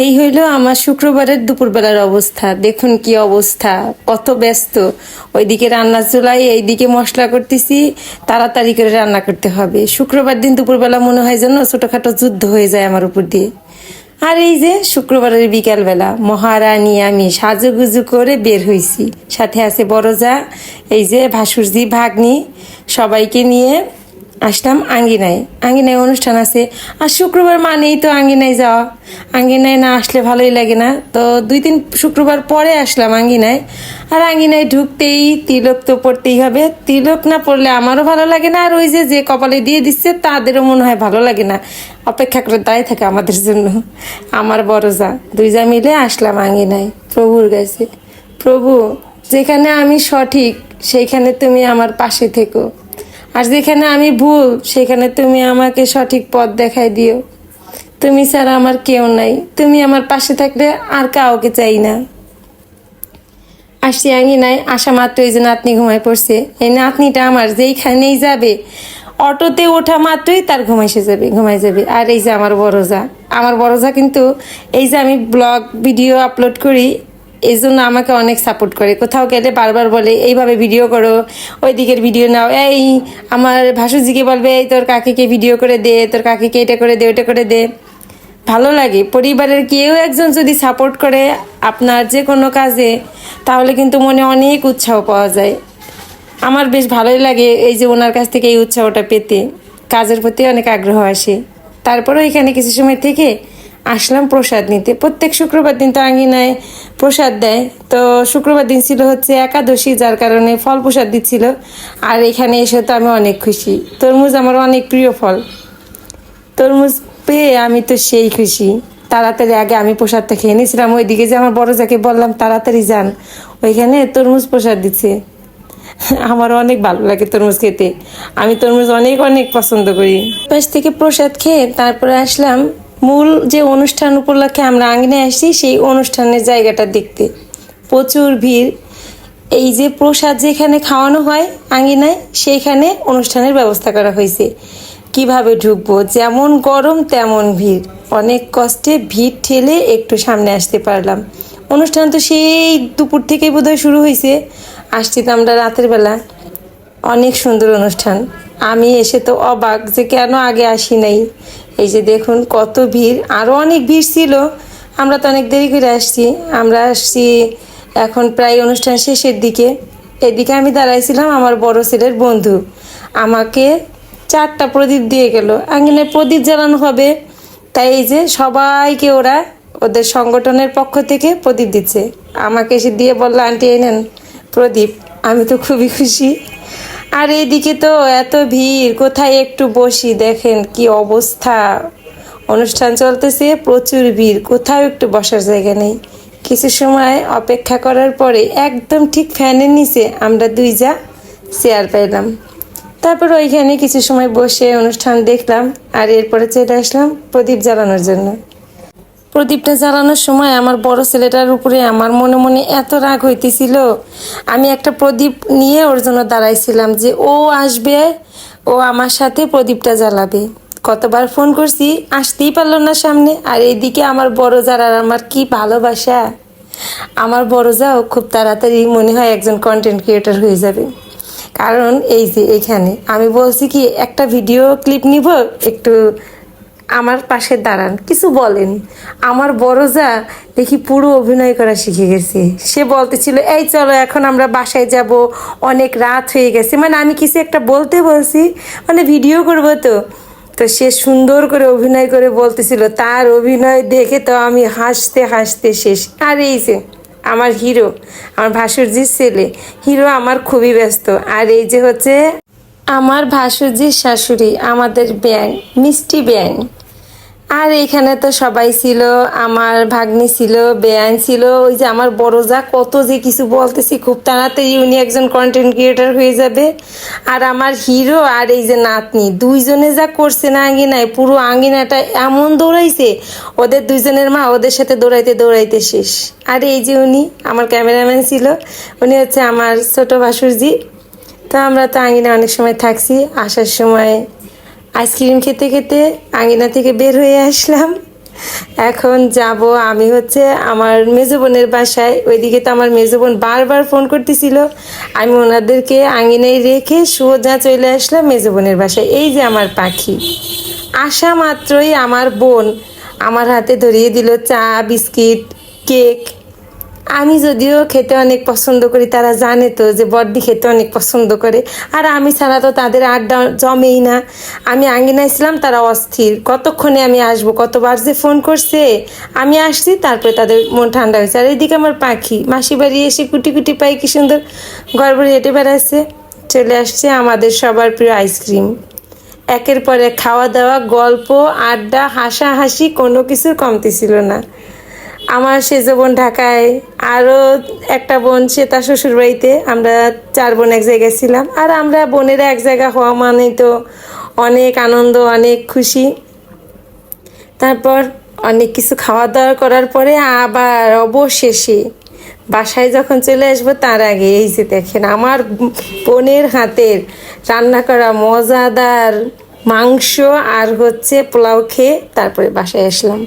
এই হইল আমার শুক্রবারের দুপুরবেলার অবস্থা। দেখুন কি অবস্থা, কত ব্যস্ত। ওইদিকে রান্নার চুলাই, এইদিকে মশলা করতেছি, তাড়াতাড়ি করে রান্না করতে হবে। শুক্রবার দিন দুপুরবেলা মনে হয় যেন ছোটখাটো যুদ্ধ হয়ে যায় আমার উপর দিয়ে। আর এই যে শুক্রবারের বিকালবেলা, মহারানী আমি সাজুগুজু করে বের হইছি। সাথে আছে বড় যা এই যে ভাসুরজি, ভাগ্নি, সবাইকে নিয়ে আসলাম আঙ্গিনায়। আঙ্গিনায় অনুষ্ঠান আছে। আর শুক্রবার মানেই তো আঙ্গিনায় যাওয়া। আঙ্গিনায় না আসলে ভালোই লাগে না। তো দুই তিন শুক্রবার পরে আসলাম আঙ্গিনায়। আর আঙ্গিনায় ঢুকতেই তিলক তো পড়তেই হবে। তিলক না পড়লে আমারও ভালো লাগে না। আর ওই যে যে কপালে দিয়ে দিচ্ছে, তাদেরও মনে হয় ভালো লাগে না। অপেক্ষা করে দাঁড়িয়ে থাকে আমাদের জন্য। আমার বড় যা। দুই যা মিলে আসলাম আঙ্গিনায়। প্রভুর কাছে। প্রভু, যেখানে আমি সঠিক, সেইখানে তুমি আমার পাশে থেকো। আর যেখানে আমি ভুল, সেখানে তুমি আমাকে সঠিক পথ দেখাই দিও। তুমি ছাড়া আমার কেউ নাই। তুমি আমার পাশে থাকলে আর কাউকে চাই না। আসছি আঙ্গি নাই আসা মাত্র এই যে নাতনি ঘুমায় পড়ছে। এই নাতনিটা আমার যেইখানেই যাবে, অটোতে ওঠা মাত্রই তার ঘুমাইসে যাবে ঘুমাই যাবে। আর এই যে আমার বড়জা আমার বড়জা কিন্তু এই যে আমি ব্লগ, ভিডিও আপলোড করি এই জন্য আমাকে অনেক সাপোর্ট করে। কোথাও গেলে বারবার বলে, এইভাবে ভিডিও করো ওই দিকের ভিডিও নাও। এই, আমার ভাসুজিকে বলবে, এই তোর কাকিকে ভিডিও করে দে, তোর কাকিকে এটা করে দে ওটা করে দে। ভালো লাগে। পরিবারের কেউ একজন যদি সাপোর্ট করে আপনার যে কোনো কাজে, তাহলে কিন্তু মনে অনেক উৎসাহ পাওয়া যায়। আমার বেশ ভালোই লাগে এই যে ওনার কাছ থেকে এই উৎসাহটা পেতে। কাজের প্রতি অনেক আগ্রহ আসে। তারপরেও এখানে কিছু সময় থেকে আসলাম প্রসাদ নিতে। প্রত্যেক শুক্রবার দিন তো আঙ্গিনায় প্রসাদ দেয়। তো শুক্রবার দিন ছিল হচ্ছে একাদশী, যার কারণে ফল প্রসাদ দিচ্ছিল। আর এখানে এসে তো আমি অনেক খুশি। তরমুজ আমার অনেক প্রিয় ফল। তরমুজ পেয়ে আমি তো সেই খুশি। তাড়াতাড়ি আগে আমি প্রসাদটা খেয়ে নিয়েছিলাম। ওইদিকে যে আমার বড় যাকে বললাম, তাড়াতাড়ি যান। ওইখানে তরমুজ প্রসাদ দিচ্ছে। আমার অনেক ভালো লাগে তরমুজ খেতে। আমি তরমুজ অনেক অনেক পছন্দ করি। পাশ থেকে প্রসাদ খেয়ে তারপরে আসলাম মূল যে অনুষ্ঠান উপলক্ষে আমরা আঙ্গনে আসি, সেই অনুষ্ঠানের জায়গাটা দেখতে। প্রচুর ভিড়। এই যে প্রসাদ যেখানে খাওয়ানো হয় আঙিনায়, সেইখানে অনুষ্ঠানের ব্যবস্থা করা হয়েছে। কীভাবে ঢুকবো? যেমন গরম, তেমন ভিড়। অনেক কষ্টে ভিড় ঠেলে একটু সামনে আসতে পারলাম। অনুষ্ঠান তো সেই দুপুর থেকেই বোধহয় শুরু হয়েছে। আসছি তো আমরা রাতের বেলা। অনেক সুন্দর অনুষ্ঠান। আমি এসে তো অবাক যে কেন আগে আসি নাই। এই যে দেখুন কত ভিড় আরও অনেক ভিড় ছিল। আমরা তো অনেক দেরি করে আসছি। আমরা আসছি এখন প্রায় অনুষ্ঠান শেষের দিকে। এদিকে আমি দাঁড়াইছিলাম আমার বড় ছেলের বন্ধু। আমাকে চারটা প্রদীপ দিয়ে গেল। আঙ্গিনে প্রদীপ জ্বালানো হবে। তাই এই যে সবাইকে ওরা ওদের সংগঠনের পক্ষ থেকে প্রদীপ দিচ্ছে। আমাকে এসে দিয়ে বলল, আন্টি, এই নেন প্রদীপ। আমি তো খুবই খুশি। আর এইদিকে তো এত ভিড়, কোথায় একটু বসি দেখেন কি অবস্থা। অনুষ্ঠান চলতেছে, প্রচুর ভিড়, কোথাও একটু বসার জায়গা নেই। কিছু সময় অপেক্ষা করার পরে একদম ঠিক ফ্যানের নিচে আমরা দুই যা চেয়ার পাইলাম। তারপর ওইখানে কিছু সময় বসে অনুষ্ঠান দেখলাম আর এরপরে চলে আসলাম প্রদীপ জ্বালানোর জন্য। প্রদীপটা জ্বালানোর সময় আমার বড় ছেলেটার উপরে আমার মনে মনে এত রাগ হইতেছিল। আমি একটা প্রদীপ নিয়ে ওর জন্য দাঁড়াইছিলাম যে, ও আসবে, ও আমার সাথে প্রদীপটা জ্বালাবে। কতবার ফোন করছি, আসতেই পারল না সামনে। আর এইদিকে আমার বড় যার আর আমার কি ভালোবাসা। আমার বড় যাও, খুব তাড়াতাড়ি মনে হয় একজন কন্টেন্ট ক্রিয়েটর হয়ে যাবে। কারণ এই যে এখানে, আমি বলছি কি, একটা ভিডিও ক্লিপ নিব, একটু আমার পাশে দাঁড়ান, কিছু বলেন। আমার বড় যা, দেখি পুরো অভিনয় করা শিখে গেছে। সে বলতেছিল, এই চলো, এখন আমরা বাসায় যাব। অনেক রাত হয়ে গেছে। মানে আমি কিছু একটা বলতে বলছি মানে ভিডিও করব তো। তো সে সুন্দর করে অভিনয় করে বলতেছিল, তার অভিনয় দেখে তো আমি হাসতে হাসতে শেষ। আর এই যে, আমার হিরো, আমার ভাসুরজির ছেলে। হিরো আমার খুবই ব্যস্ত। আর এই যে হচ্ছে, আমার ভাসুরজির শাশুড়ি, আমাদের ব্যাং, মিষ্টি ব্যাং। আর এখানে তো সবাই ছিল, আমার ভাগ্নি ছিল বেআইন ছিল, ওই যে আমার বড় যা কত যে কিছু বলতেছি, খুব তাড়াতাড়ি উনি একজন কন্টেন্ট ক্রিয়েটার হয়ে যাবে। আর আমার হিরো আর এই যে নাতনি, দুইজনে যা করছে না আঙ্গিনায়, পুরো আঙ্গিনাটা এমন দৌড়াইছে, ওদের দুইজনের মা ওদের সাথে দৌড়াইতে দৌড়াইতে শেষ। আর এই যে উনি, আমার ক্যামেরাম্যান ছিল, উনি হচ্ছে আমার ছোট ভাসুরজি। তো আমরা তো আঙ্গিনা অনেক সময় থাকছি, আসার সময় আইসক্রিম খেতে খেতে আঙিনা থেকে বের হয়ে আসলাম। এখন যাব আমি হচ্ছে আমার মেজো বোনের বাসায়। ওইদিকে তো আমার মেজো বোন বারবার ফোন করতেছিল। আমি ওনাদেরকে আঙিনায় রেখে সোজা চলে আসলাম মেজো বোনের বাসায়। এই যে আমার পাখি। আসা মাত্রই আমার বোন আমার হাতে ধরিয়ে দিল চা, বিস্কিট, কেক। আমি যদিও খেতে অনেক পছন্দ করি, তারা জানে তো যে বর্দি খেতে অনেক পছন্দ করে। আর আমি ছাড়া তো তাদের আড্ডা জমেই না। আমি আঙ্গিনা ছিলাম, তারা অস্থির। কতক্ষণে আমি আসব? কতবার যে ফোন করছে, আমি আসছি, তারপরে তাদের মন ঠান্ডা হয়েছে। আর এইদিকে আমার পাখি, মাসি বাড়ি এসে কুটি কুটি পাই কি সুন্দর ভরে হেঁটে বেড়াচ্ছে। চলে আসছে আমাদের সবার প্রিয় আইসক্রিম। একের পরে খাওয়া দাওয়া, গল্প, আড্ডা, হাসাহাসি কোনো কিছুর কমতি ছিল না। আমার সেজো বোন ঢাকায়, আরও একটা বোন, সে তার শ্বশুর বাড়িতে আমরা চার বোন এক জায়গায় ছিলাম। আর আমরা বোনেরা এক জায়গা হওয়া মানেই তো অনেক আনন্দ, অনেক খুশি। তারপর অনেক কিছু খাওয়া দাওয়া করার পরে আবার অবশেষে বাসায় যখন চলে আসব, তার আগে এই যে দেখেন, আমার বোনের হাতের রান্না করা মজাদার মাংস আর হচ্ছে পোলাও খেয়ে তারপরে বাসায় আসলাম।